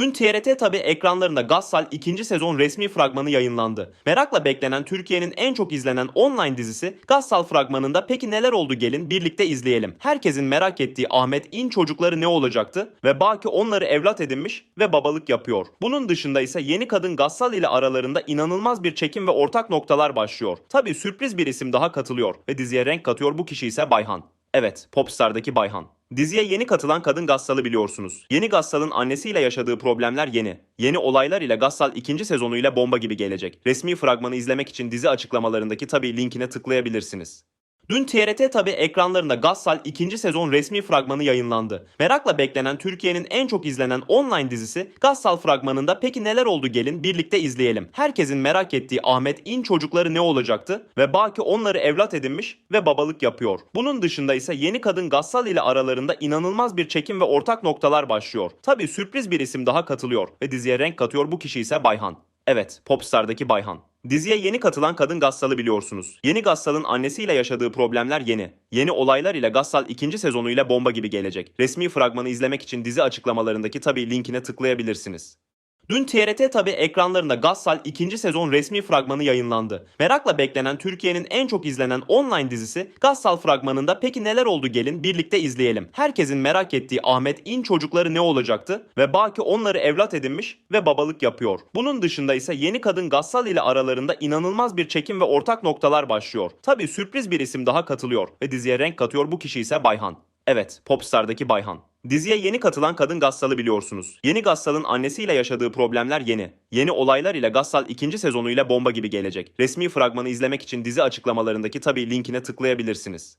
Dün TRT tabi ekranlarında Gassal 2. sezon resmi fragmanı yayınlandı. Merakla beklenen Türkiye'nin en çok izlenen online dizisi Gassal fragmanında peki neler oldu gelin birlikte izleyelim. Herkesin merak ettiği Ahmet İn çocukları ne olacaktı ve Baki onları evlat edinmiş ve babalık yapıyor. Bunun dışında ise yeni kadın Gassal ile aralarında inanılmaz bir çekim ve ortak noktalar başlıyor. Tabi sürpriz bir isim daha katılıyor ve diziye renk katıyor bu kişi ise Bayhan. Evet, Popstar'daki Bayhan. Diziye yeni katılan kadın Gassal'ı biliyorsunuz. Yeni Gassal'ın annesiyle yaşadığı problemler yeni. Yeni olaylar ile Gassal ikinci sezonuyla bomba gibi gelecek. Resmi fragmanı izlemek için dizi açıklamalarındaki tabi linkine tıklayabilirsiniz. Dün TRT tabi ekranlarında Gassal 2. sezon resmi fragmanı yayınlandı. Merakla beklenen Türkiye'nin en çok izlenen online dizisi Gassal fragmanında peki neler oldu gelin birlikte izleyelim. Herkesin merak ettiği Ahmet İn çocukları ne olacaktı ve Baki onları evlat edinmiş ve babalık yapıyor. Bunun dışında ise yeni kadın Gassal ile aralarında inanılmaz bir çekim ve ortak noktalar başlıyor. Tabi sürpriz bir isim daha katılıyor ve diziye renk katıyor bu kişi ise Bayhan. Evet, Popstar'daki Bayhan. Diziye yeni katılan kadın Gassal'ı biliyorsunuz. Yeni Gassal'ın annesiyle yaşadığı problemler yeni. Yeni olaylar ile Gassal ikinci sezonuyla bomba gibi gelecek. Resmi fragmanı izlemek için dizi açıklamalarındaki tabi linkine tıklayabilirsiniz. Dün TRT tabi ekranlarında Gassal 2. sezon resmi fragmanı yayınlandı. Merakla beklenen Türkiye'nin en çok izlenen online dizisi Gassal fragmanında peki neler oldu gelin birlikte izleyelim. Herkesin merak ettiği Ahmet İn çocukları ne olacaktı ve Baki onları evlat edinmiş ve babalık yapıyor. Bunun dışında ise yeni kadın Gassal ile aralarında inanılmaz bir çekim ve ortak noktalar başlıyor. Tabi sürpriz bir isim daha katılıyor ve diziye renk katıyor bu kişi ise Bayhan. Evet, Popstar'daki Bayhan. Diziye yeni katılan kadın Gassal'ı biliyorsunuz. Yeni Gassal'ın annesiyle yaşadığı problemler yeni. Yeni olaylar ile Gassal ikinci sezonuyla bomba gibi gelecek. Resmi fragmanı izlemek için dizi açıklamalarındaki tabi linkine tıklayabilirsiniz.